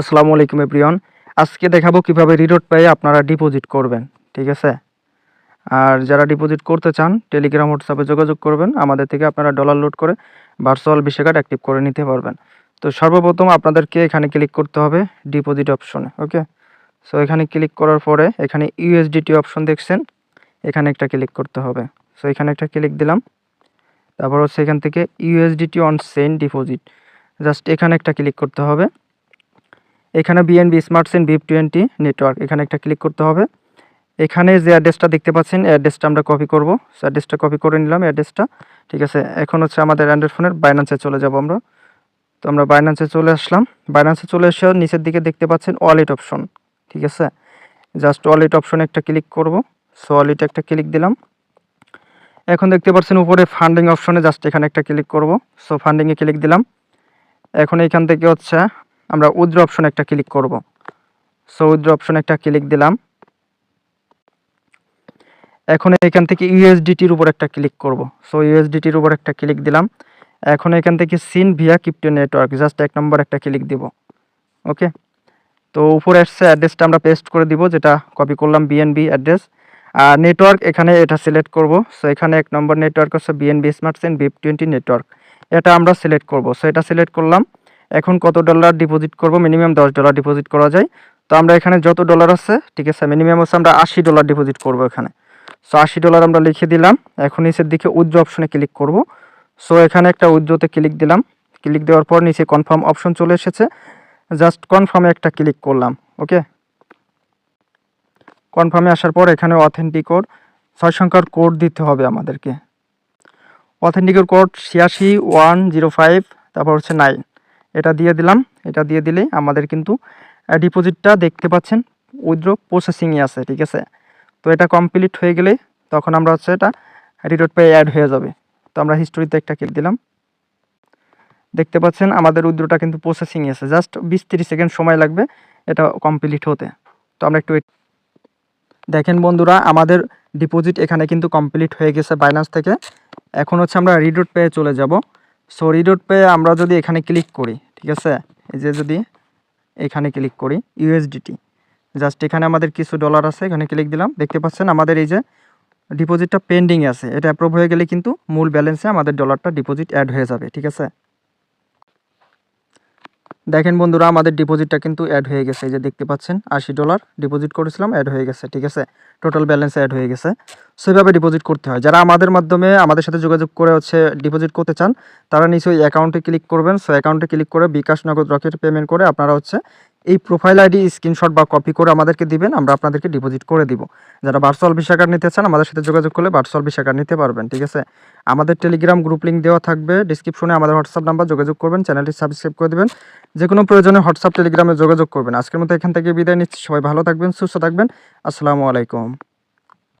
আসসালামু আলাইকুম এভরিওয়ান। আজকে দেখাবো কীভাবে রিডোট পেয়ে আপনারা ডিপোজিট করবেন, ঠিক আছে? আর যারা ডিপোজিট করতে চান, টেলিগ্রাম, হোয়াটসঅ্যাপে যোগাযোগ করবেন, আমাদের থেকে আপনারা ডলার লোড করে ভার্চুয়াল বিশে কার্ড অ্যাক্টিভ করে নিতে পারবেন। তো সর্বপ্রথম আপনাদেরকে এখানে ক্লিক করতে হবে ডিপোজিট অপশনে ওকে? সো এখানে ক্লিক করার পরে এখানে ইউএসডিটি অপশন দেখছেন, এখানে একটা ক্লিক করতে হবে। সো এখানে একটা ক্লিক দিলাম, তারপর হচ্ছে এখান থেকে USDT on send deposit, just এখানে একটা ক্লিক করতে হবে। এখানে BNB smart chain BEP twenty network এখানে একটা ক্লিক করতে হবে। এখানে যে অ্যাড্রেসটা দেখতে পাচ্ছেন অ্যাড্রেসটা আমরা কপি করব। অ্যাড্রেসটা কপি করে নিলাম অ্যাড্রেসটা ঠিক আছে, এখন হচ্ছে আমাদের অ্যান্ড্রয়েড ফোনের বাইন্যান্সে চলে যাব আমরা। তো আমরা বাইন্যান্সে চলে আসলাম। বাইন্যান্সে চলে এসে নিচের দিকে দেখতে পাচ্ছেন ওয়ালেট অপশন ঠিক আছে জাস্ট ওয়ালেট অপশনে একটা ক্লিক করব। সো ওয়ালেটে একটা ক্লিক দিলাম। এখন দেখতে পাচ্ছেন উপরে ফান্ডিং অপশনে জাস্ট এখানে একটা ক্লিক করব। সো ফান্ডিংয়ে ক্লিক দিলাম। এখন এইখান থেকে হচ্ছে আমরা উইথড্র অপশন একটা ক্লিক করব। সো উইথড্র অপশন একটা ক্লিক দিলাম। এখন এখান থেকে ইউএসডিটির উপর একটা ক্লিক করব। সো ইউএসডিটির উপর একটা ক্লিক দিলাম। এখন এখান থেকে send via crypto network, just এক নম্বর একটা ক্লিক দিব। ওকে? তো উপরে আসছে অ্যাড্রেসটা আমরা পেস্ট করে দিব, যেটা কপি করলাম বিএনবি অ্যাড্রেস। আর নেটওয়ার্ক এখানে এটা সিলেক্ট করব। সো এখানে এক নম্বর নেটওয়ার্ক হচ্ছে BNB smart chain BEP twenty network. এটা আমরা সিলেক্ট করব। সো এটা সিলেক্ট করলাম। এখন কত ডলার ডিপোজিট করব? মিনিমাম দশ ডলার ডিপোজিট করা যায়। তো আমরা এখানে যত ডলার আছে, ঠিক আছে মিনিমাম হচ্ছে আমরা আশি ডলার ডিপোজিট করব এখানে। সো আশি ডলার আমরা লিখে দিলাম। এখন নিচের দিকে উজ্জ্ব অপশনে ক্লিক করব। সো এখানে একটা উজ্জ্বতে ক্লিক দিলাম। ক্লিক দেওয়ার পর নিচে কনফার্ম অপশন চলে এসেছে। জাস্ট কনফার্মে একটা ক্লিক করলাম ওকে কনফার্মে আসার পর এখানে অথেন্টিক কোড ছয় সংখ্যার কোড দিতে হবে আমাদেরকে। অথেন্টিকের কোড ছিয়াশি ওয়ান জিরো ফাইভ তারপর হচ্ছে নাইন এটা দিয়ে দিলাম। এটা দিয়ে দিলে আমাদের কিন্তু ডিপোজিটটা দেখতে পাচ্ছেন, উইথড্র প্রসেসিংয়ে আছে, ঠিক আছে? তো এটা কমপ্লিট হয়ে গেলে তখন আমরা হচ্ছে এটা রিডোট পে অ্যাড হয়ে যাবে। তো আমরা হিস্টোরিতে একটা ক্লিক দিলাম। দেখতে পাচ্ছেন, আমাদের উইথড্রটা কিন্তু প্রসেসিংয়ে আছে। জাস্ট বিশ তিরিশ সেকেন্ড সময় লাগবে এটা কমপ্লিট হতে। তো আমরা একটু দেখেন বন্ধুরা, আমাদের ডিপোজিট এখানে কিন্তু কমপ্লিট হয়ে গেছে বাইন্যান্স থেকে। এখন হচ্ছে আমরা রিডোট পেয়ে চলে যাব। সো রিডোট পেয়ে আমরা যদি এখানে ক্লিক করি ঠিক আছে? এই যে যদি এখানে ক্লিক করি ইউএসডিটি জাস্ট এখানে আমাদের কিছু ডলার আছে, এখানে ক্লিক দিলাম। দেখতে পাচ্ছেন আমাদের এই যে ডিপোজিটটা পেন্ডিং আছে। এটা অ্যাপ্রুভ হয়ে গেলে কিন্তু মূল ব্যালেন্সে আমাদের ডলারটা ডিপোজিট অ্যাড হয়ে যাবে, ঠিক আছে? দেখেন বন্ধুরা, আমাদের ডিপোজিটটা কিন্তু অ্যাড হয়ে গেছে। এই যে দেখতে পাচ্ছেন, আশি ডলার ডিপোজিট করেছিলাম অ্যাড হয়ে গেছে, ঠিক আছে? টোটাল ব্যালেন্স অ্যাড হয়ে গেছে। সেভাবে ডিপোজিট করতে হয়। যারা আমাদের মাধ্যমে, আমাদের সাথে যোগাযোগ করে হচ্ছে ডিপোজিট করতে চান, তারা নিশ্চয়ই অ্যাকাউন্টে ক্লিক করবেন। সো অ্যাকাউন্টে ক্লিক করে বিকাশ নগদ রকেট পেমেন্ট করে আপনারা হচ্ছে এই প্রোফাইল আইডি স্ক্রিনশট বা কপি করে আমাদেরকে দিবেন, আমরা আপনাদেরকে ডিপোজিট করে দিব। যারা ভার্চুয়াল ভিসা কার্ড নিতে চান, আমাদের সাথে যোগাযোগ করলে ভার্চুয়াল ভিসা কার্ড নিতে পারবেন, ঠিক আছে? আমাদের টেলিগ্রাম গ্রুপ লিঙ্ক দেওয়া থাকবে ডিসক্রিপশনে আমাদের হোয়াটসঅ্যাপ নাম্বার যোগাযোগ করবেন চ্যানেলটি সাবস্ক্রাইব করে দেবেন। যে কোনো প্রয়োজনে হোয়াটসঅ্যাপ টেলিগ্রামে যোগাযোগ করবেন। আজকের মতো এখান থেকে বিদায় নিচ্ছি, সবাই ভালো থাকবেন, সুস্থ থাকবেন। আসসালামু আলাইকুম।